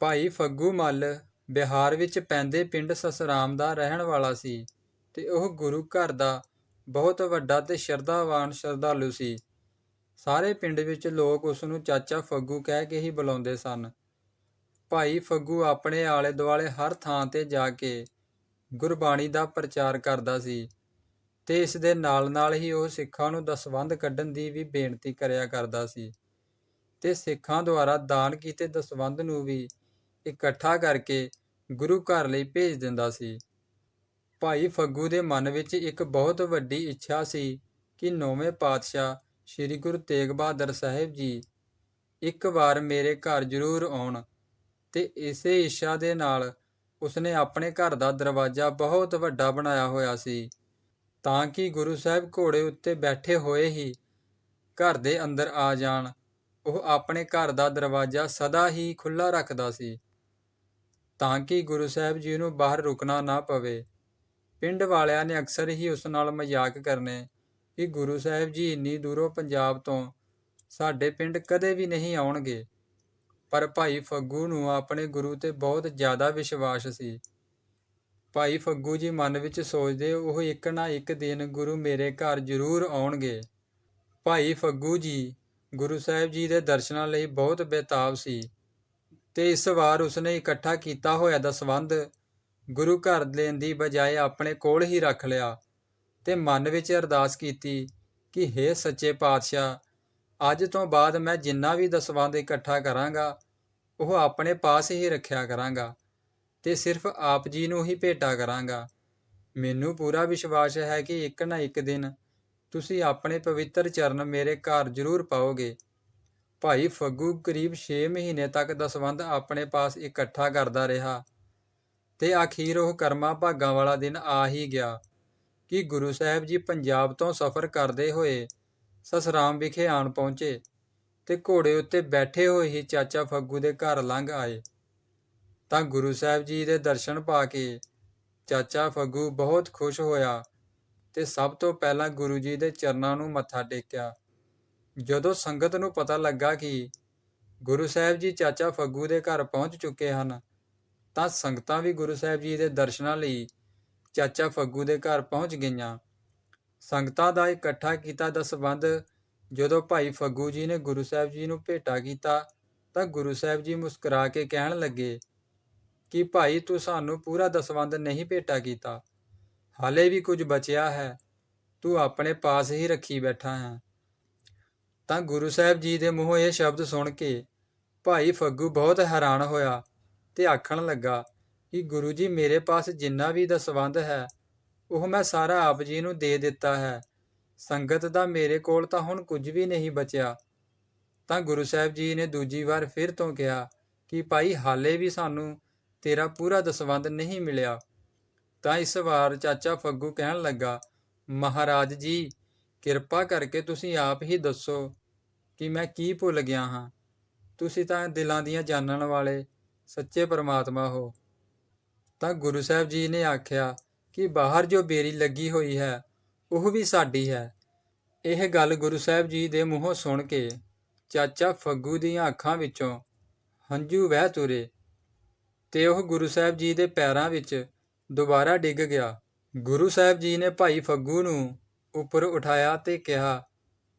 ਭਾਈ ਫੱਗੂ ਮੱਲ ਬਿਹਾਰ ਵਿੱਚ ਪੈਂਦੇ ਪਿੰਡ ਸਸਰਾਮ ਦਾ ਰਹਿਣ ਵਾਲਾ ਸੀ ਅਤੇ ਉਹ ਗੁਰੂ ਘਰ ਦਾ ਬਹੁਤ ਵੱਡਾ ਅਤੇ ਸ਼ਰਧਾਵਾਨ ਸ਼ਰਧਾਲੂ ਸੀ। ਸਾਰੇ ਪਿੰਡ ਵਿੱਚ ਲੋਕ ਉਸ ਨੂੰ ਚਾਚਾ ਫੱਗੂ ਕਹਿ ਕੇ ਹੀ ਬੁਲਾਉਂਦੇ ਸਨ। ਭਾਈ ਫੱਗੂ ਆਪਣੇ ਆਲੇ ਦੁਆਲੇ ਹਰ ਥਾਂ ਤੇ ਜਾ ਕੇ ਗੁਰਬਾਣੀ ਦਾ ਪ੍ਰਚਾਰ ਕਰਦਾ ਸੀ ਤੇ ਇਸ ਦੇ ਨਾਲ-ਨਾਲ ਹੀ ਉਹ ਸਿੱਖਾਂ ਨੂੰ ਦਸਵੰਧ ਕੱਢਣ ਦੀ ਵੀ ਬੇਨਤੀ ਕਰਿਆ ਕਰਦਾ ਸੀ ਤੇ ਸਿੱਖਾਂ ਦੁਆਰਾ ਦਾਨ ਕੀਤੇ ਦਸਵੰਧ ਨੂੰ ਵੀ ਇਕੱਠਾ ਕਰਕੇ ਗੁਰੂ ਘਰ ਲਈ ਭੇਜ ਦਿੰਦਾ ਸੀ। ਭਾਈ ਫੱਗੂ ਦੇ ਮਨ ਵਿੱਚ ਇੱਕ ਬਹੁਤ ਵੱਡੀ ਇੱਛਾ ਸੀ ਕਿ ਨੌਵੇਂ ਪਾਤਸ਼ਾਹ ਸ੍ਰੀ ਗੁਰੂ ਤੇਗ ਬਹਾਦਰ ਸਾਹਿਬ ਜੀ ਇੱਕ ਵਾਰ ਮੇਰੇ ਘਰ ਜ਼ਰੂਰ ਆਉਣ ਤੇ ਇਸੇ ਇੱਛਾ ਦੇ ਨਾਲ ਉਸਨੇ ਆਪਣੇ ਘਰ ਦਾ ਦਰਵਾਜ਼ਾ ਬਹੁਤ ਵੱਡਾ ਬਣਾਇਆ ਹੋਇਆ ਸੀ ਤਾਂ ਕਿ ਗੁਰੂ ਸਾਹਿਬ ਘੋੜੇ ਉੱਤੇ ਬੈਠੇ ਹੋਏ ਹੀ ਘਰ ਦੇ ਅੰਦਰ ਆ ਜਾਣ। ਉਹ ਆਪਣੇ ਘਰ ਦਾ ਦਰਵਾਜ਼ਾ ਸਦਾ ਹੀ ਖੁੱਲਾ ਰੱਖਦਾ ਸੀ। ਤਾਂ ਕਿ ਗੁਰੂ ਸਾਹਿਬ ਜੀ ਨੂੰ ਬਾਹਰ ਰੁਕਣਾ ਨਾ ਪਵੇ। ਪਿੰਡ ਵਾਲਿਆਂ ਨੇ ਅਕਸਰ ਹੀ ਉਸ ਨਾਲ ਮਜ਼ਾਕ ਕਰਨੇ ਕਿ ਗੁਰੂ ਸਾਹਿਬ ਜੀ ਇੰਨੀ ਦੂਰੋਂ ਪੰਜਾਬ ਤੋਂ ਸਾਡੇ ਪਿੰਡ ਕਦੇ ਵੀ ਨਹੀਂ ਆਉਣਗੇ। ਪਰ ਭਾਈ ਫੱਗੂ ਨੂੰ ਆਪਣੇ ਗੁਰੂ ਤੇ ਬਹੁਤ ਜ਼ਿਆਦਾ ਵਿਸ਼ਵਾਸ ਸੀ। ਭਾਈ ਫੱਗੂ ਜੀ ਮਨ ਵਿੱਚ ਸੋਚਦੇ ਉਹ ਇੱਕ ਨਾ ਇੱਕ ਦਿਨ ਗੁਰੂ ਮੇਰੇ ਘਰ ਜ਼ਰੂਰ ਆਉਣਗੇ। ਭਾਈ ਫੱਗੂ ਜੀ ਗੁਰੂ ਸਾਹਿਬ ਜੀ ਦੇ ਦਰਸ਼ਨਾਂ ਲਈ ਬਹੁਤ ਬੇਤਾਬ ਸੀ। ਤੇ ਇਸ ਵਾਰ ਉਸਨੇ ਇਕੱਠਾ ਕੀਤਾ ਹੋਇਆ ਦਸਵੰਧ ਗੁਰੂ ਘਰ ਲੈਣ ਦੀ ਬਜਾਏ ਆਪਣੇ ਕੋਲ ਹੀ ਰੱਖ ਲਿਆ ਤੇ ਮਨ ਵਿੱਚ ਅਰਦਾਸ ਕੀਤੀ ਕਿ हे ਸੱਚੇ ਪਾਤਸ਼ਾਹ, ਅੱਜ ਤੋਂ ਬਾਅਦ ਮੈਂ ਜਿੰਨਾ ਵੀ ਦਸਵੰਧ ਇਕੱਠਾ ਕਰਾਂਗਾ, ਉਹ ਆਪਣੇ ਪਾਸ ਹੀ ਰੱਖਿਆ ਕਰਾਂਗਾ ਤੇ ਸਿਰਫ ਆਪ ਜੀ ਨੂੰ ਹੀ ਭੇਟਾ ਕਰਾਂਗਾ। ਮੈਨੂੰ ਪੂਰਾ ਵਿਸ਼ਵਾਸ ਹੈ ਕਿ ਇੱਕ ਨਾ ਇੱਕ ਦਿਨ ਤੁਸੀਂ ਆਪਣੇ ਪਵਿੱਤਰ ਚਰਨ ਮੇਰੇ ਘਰ ਜ਼ਰੂਰ ਪਾਓਗੇ। ਭਾਈ ਫੱਗੂ ਕਰੀਬ 6 ਮਹੀਨੇ ਤੱਕ ਦਸਵੰਧ ਆਪਣੇ ਪਾਸ ਇਕੱਠਾ ਕਰਦਾ ਰਿਹਾ ਤੇ ਅਖੀਰ ਉਹ ਕਰਮਾ ਭਾਗਾਂ ਵਾਲਾ ਦਿਨ ਆ ਹੀ ਗਿਆ। ਕਿ ਗੁਰੂ ਸਾਹਿਬ ਜੀ ਪੰਜਾਬ ਤੋਂ ਸਫ਼ਰ ਕਰਦੇ ਹੋਏ ਸਸਰਾਮ ਵਿਖੇ ਆਣ ਪਹੁੰਚੇ ਤੇ ਘੋੜੇ ਉੱਤੇ ਬੈਠੇ ਹੋਏ ਹੀ ਚਾਚਾ ਫੱਗੂ ਦੇ ਘਰ ਲੰਘ ਆਏ। ਤਾਂ ਗੁਰੂ ਸਾਹਿਬ ਜੀ ਦੇ ਦਰਸ਼ਨ ਪਾ ਕੇ ਚਾਚਾ ਫੱਗੂ ਬਹੁਤ ਖੁਸ਼ ਹੋਇਆ ਤੇ ਸਭ ਤੋਂ ਪਹਿਲਾਂ ਗੁਰੂ ਜੀ ਦੇ ਚਰਨਾਂ ਨੂੰ ਮੱਥਾ ਟੇਕਿਆ। ਜਦੋਂ ਸੰਗਤ ਨੂੰ ਪਤਾ ਲੱਗਾ ਕਿ ਗੁਰੂ ਸਾਹਿਬ ਜੀ ਚਾਚਾ ਫੱਗੂ ਦੇ ਘਰ ਪਹੁੰਚ ਚੁੱਕੇ ਹਨ, ਤਾਂ ਸੰਗਤਾਂ ਵੀ ਗੁਰੂ ਸਾਹਿਬ ਜੀ ਦੇ ਦਰਸ਼ਨਾਂ ਲਈ ਚਾਚਾ ਫੱਗੂ ਦੇ ਘਰ ਪਹੁੰਚ ਗਈਆਂ। ਸੰਗਤਾਂ ਦਾ ਇਕੱਠਾ ਕੀਤਾ ਦਸਵੰਧ ਜਦੋਂ ਭਾਈ ਫੱਗੂ ਜੀ ਨੇ ਗੁਰੂ ਸਾਹਿਬ ਜੀ ਨੂੰ ਭੇਟਾ ਕੀਤਾ, ਤਾਂ ਗੁਰੂ ਸਾਹਿਬ ਜੀ ਮੁਸਕਰਾ ਕੇ ਕਹਿਣ ਲੱਗੇ ਕਿ ਭਾਈ ਤੂੰ ਸਾਨੂੰ ਪੂਰਾ ਦਸਵੰਧ ਨਹੀਂ ਭੇਟਾ ਕੀਤਾ। ਹਾਲੇ ਵੀ ਕੁਝ ਬਚਿਆ ਹੈ। ਤੂੰ ਆਪਣੇ ਪਾਸ ਹੀ ਰੱਖੀ ਬੈਠਾ ਹੈ। ਤਾਂ ਗੁਰੂ ਸਾਹਿਬ ਜੀ ਦੇ ਮੂੰਹੋਂ ਇਹ ਸ਼ਬਦ ਸੁਣ ਕੇ ਭਾਈ ਫੱਗੂ ਬਹੁਤ ਹੈਰਾਨ ਹੋਇਆ ਤੇ ਆਖਣ ਲੱਗਾ ਕਿ ਗੁਰੂ ਜੀ ਮੇਰੇ ਪਾਸ ਜਿੰਨਾ ਵੀ ਦਸਵੰਧ ਹੈ, ਉਹ ਮੈਂ ਸਾਰਾ ਆਪ ਜੀ ਨੂੰ ਦੇ ਦਿੱਤਾ ਹੈ। ਸੰਗਤ ਦਾ ਮੇਰੇ ਕੋਲ ਤਾਂ ਹੁਣ ਕੁਝ ਵੀ ਨਹੀਂ ਬਚਿਆ। ਤਾਂ ਗੁਰੂ ਸਾਹਿਬ ਜੀ ਨੇ ਦੂਜੀ ਵਾਰ ਫਿਰ ਤੋਂ ਕਿਹਾ ਕਿ ਭਾਈ ਹਾਲੇ ਵੀ ਸਾਨੂੰ ਤੇਰਾ ਪੂਰਾ ਦਸਵੰਧ ਨਹੀਂ ਮਿਲਿਆ। ਤਾਂ ਇਸ ਵਾਰ ਚਾਚਾ ਫੱਗੂ ਕਹਿਣ ਲੱਗਾ, ਮਹਾਰਾਜ ਜੀ ਕਿਰਪਾ ਕਰਕੇ ਤੁਸੀਂ ਆਪ ਹੀ ਦੱਸੋ ਕਿ ਮੈਂ ਕੀ ਭੁੱਲ ਗਿਆ ਹਾਂ। ਤੁਸੀਂ ਤਾਂ ਦਿਲਾਂ ਦੀਆਂ ਜਾਣਨ ਵਾਲੇ ਸੱਚੇ ਪਰਮਾਤਮਾ ਹੋ। ਤਾਂ ਗੁਰੂ ਸਾਹਿਬ ਜੀ ਨੇ ਆਖਿਆ ਕਿ ਬਾਹਰ ਜੋ ਬੇਰੀ ਲੱਗੀ ਹੋਈ ਹੈ, ਉਹ ਵੀ ਸਾਡੀ ਹੈ। ਇਹ ਗੱਲ ਗੁਰੂ ਸਾਹਿਬ ਜੀ ਦੇ ਮੂੰਹੋਂ ਸੁਣ ਕੇ ਚਾਚਾ ਫੱਗੂ ਦੀਆਂ ਅੱਖਾਂ ਵਿੱਚੋਂ ਹੰਝੂ ਵਹਿ ਤੁਰੇ ਤੇ ਉਹ ਗੁਰੂ ਸਾਹਿਬ ਜੀ ਦੇ ਪੈਰਾਂ ਵਿੱਚ ਦੁਬਾਰਾ ਡਿੱਗ ਗਿਆ। ਗੁਰੂ ਸਾਹਿਬ ਜੀ ਨੇ ਭਾਈ ਫੱਗੂ ਨੂੰ ਉੱਪਰ ਉਠਾਇਆ ਤੇ ਕਿਹਾ,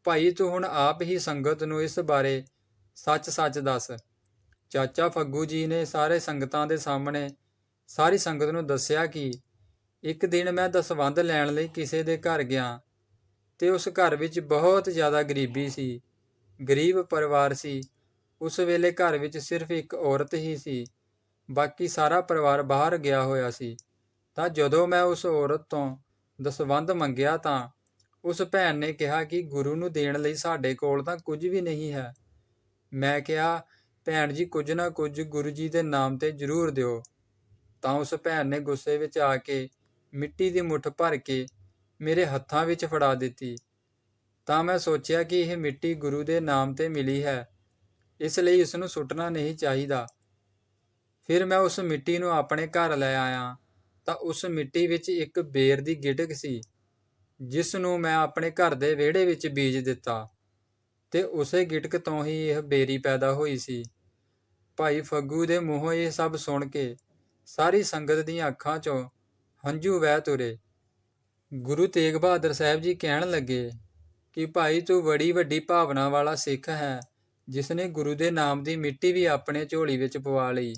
ਭਾਈ, ਤੂੰ ਹੁਣ ਆਪ ਹੀ ਸੰਗਤ ਨੂੰ ਇਸ ਬਾਰੇ ਸੱਚ-ਸੱਚ ਦੱਸ। ਚਾਚਾ ਫੱਗੂ ਜੀ ਨੇ ਸਾਰੇ ਸੰਗਤਾਂ ਦੇ ਸਾਹਮਣੇ ਸਾਰੀ ਸੰਗਤ ਨੂੰ ਦੱਸਿਆ ਕਿ ਇੱਕ ਦਿਨ ਮੈਂ ਦਸਵੰਧ ਲੈਣ ਲਈ ਕਿਸੇ ਦੇ ਘਰ ਗਿਆ ਤੇ ਉਸ ਘਰ ਵਿੱਚ ਬਹੁਤ ਜ਼ਿਆਦਾ ਗਰੀਬੀ ਸੀ। ਗਰੀਬ ਪਰਿਵਾਰ ਸੀ। ਉਸ ਵੇਲੇ ਘਰ ਵਿੱਚ ਸਿਰਫ ਇੱਕ ਔਰਤ ਹੀ ਸੀ। ਬਾਕੀ ਸਾਰਾ ਪਰਿਵਾਰ ਬਾਹਰ ਗਿਆ ਹੋਇਆ ਸੀ। ਤਾਂ ਜਦੋਂ ਮੈਂ ਉਸ ਔਰਤ ਤੋਂ ਦਸਵੰਧ ਮੰਗਿਆ ਤਾਂ ਉਸ ਭੈਣ ਨੇ ਕਿਹਾ ਕਿ ਗੁਰੂ ਨੂੰ ਦੇਣ ਲਈ ਸਾਡੇ ਕੋਲ ਤਾਂ ਕੁਝ ਵੀ ਨਹੀਂ ਹੈ। ਮੈਂ ਕਿਹਾ, ਭੈਣ ਜੀ, ਕੁਝ ਨਾ ਕੁਝ ਗੁਰੂ ਜੀ ਦੇ ਨਾਮ ਤੇ ਜ਼ਰੂਰ ਦਿਓ। ਤਾਂ ਉਸ ਭੈਣ ਨੇ ਗੁੱਸੇ ਵਿੱਚ ਆ ਕੇ ਮਿੱਟੀ ਦੀ ਮੁੱਠ ਭਰ ਕੇ ਮੇਰੇ ਹੱਥਾਂ ਵਿੱਚ ਫੜਾ ਦਿੱਤੀ। ਤਾਂ ਮੈਂ ਸੋਚਿਆ ਕਿ ਇਹ ਮਿੱਟੀ ਗੁਰੂ ਦੇ ਨਾਮ ਤੇ ਮਿਲੀ ਹੈ। ਇਸ ਲਈ ਇਸ ਨੂੰ ਸੁੱਟਣਾ ਨਹੀਂ ਚਾਹੀਦਾ। ਫਿਰ ਮੈਂ ਉਸ ਮਿੱਟੀ ਨੂੰ ਆਪਣੇ ਘਰ ਲੈ ਆਇਆ। ਤਾਂ ਉਸ ਮਿੱਟੀ ਵਿੱਚ ਇੱਕ ਬੇਰ ਦੀ ਗਿਟਕ ਸੀ। ਜਿਸ ਨੂੰ ਮੈਂ ਆਪਣੇ ਘਰ ਦੇ ਵਿਹੜੇ ਵਿੱਚ ਬੀਜ ਦਿੱਤਾ ਤੇ ਉਸੇ ਗਿਟਕ ਤੋਂ ਹੀ ਇਹ ਬੇਰੀ ਪੈਦਾ ਹੋਈ ਸੀ। ਭਾਈ ਫੱਗੂ ਦੇ ਮੂੰਹੋਂ ਇਹ ਸਭ ਸੁਣ ਕੇ ਸਾਰੀ ਸੰਗਤ ਦੀਆਂ ਅੱਖਾਂ 'ਚੋਂ ਹੰਝੂ ਵਹਿ ਤੁਰੇ। ਗੁਰੂ ਤੇਗ ਬਹਾਦਰ ਸਾਹਿਬ ਜੀ ਕਹਿਣ ਲੱਗੇ ਕਿ ਭਾਈ ਤੂੰ ਬੜੀ ਵੱਡੀ ਭਾਵਨਾ ਵਾਲਾ ਸਿੱਖ ਹੈ ਜਿਸ ਨੇ ਗੁਰੂ ਦੇ ਨਾਮ ਦੀ ਮਿੱਟੀ ਵੀ ਆਪਣੇ ਝੋਲੀ ਵਿੱਚ ਪਵਾ ਲਈ।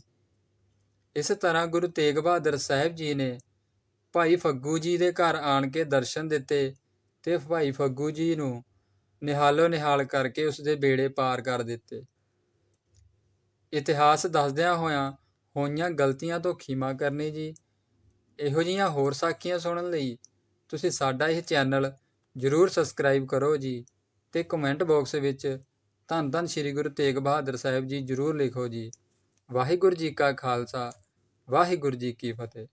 ਇਸ ਤਰ੍ਹਾਂ ਗੁਰੂ ਤੇਗ ਬਹਾਦਰ ਸਾਹਿਬ ਜੀ ਨੇ ਭਾਈ ਫੱਗੂ ਜੀ ਦੇ ਘਰ ਆਣ ਕੇ ਦਰਸ਼ਨ ਦਿੱਤੇ ਤੇ ਭਾਈ ਫੱਗੂ ਜੀ ਨੂੰ ਨਿਹਾਲੋ ਨਿਹਾਲ ਕਰਕੇ ਉਸ ਦੇ ਬੇੜੇ ਪਾਰ ਕਰ ਦਿੱਤੇ। ਇਤਿਹਾਸ ਦੱਸਦਿਆਂ ਹੋਇਆਂ ਹੋਈਆਂ ਗਲਤੀਆਂ ਤੋਂ ਖਿਮਾ ਕਰਨੀ ਜੀ। ਇਹੋ ਜਿਹੀਆਂ ਹੋਰ ਸਾਖੀਆਂ ਸੁਣਨ ਲਈ ਤੁਸੀਂ ਸਾਡਾ ਇਹ ਚੈਨਲ ਜਰੂਰ ਸਬਸਕ੍ਰਾਈਬ ਕਰੋ ਜੀ ਤੇ ਕਮੈਂਟ ਬਾਕਸ ਵਿੱਚ ਧੰਨ ਧੰਨ ਸ੍ਰੀ ਗੁਰੂ ਤੇਗ ਬਹਾਦਰ ਸਾਹਿਬ ਜੀ ਜਰੂਰ ਲਿਖੋ ਜੀ। ਵਾਹਿਗੁਰੂ ਜੀ ਕਾ ਖਾਲਸਾ, ਵਾਹਿਗੁਰੂ ਜੀ ਕੀ ਫਤਿਹ।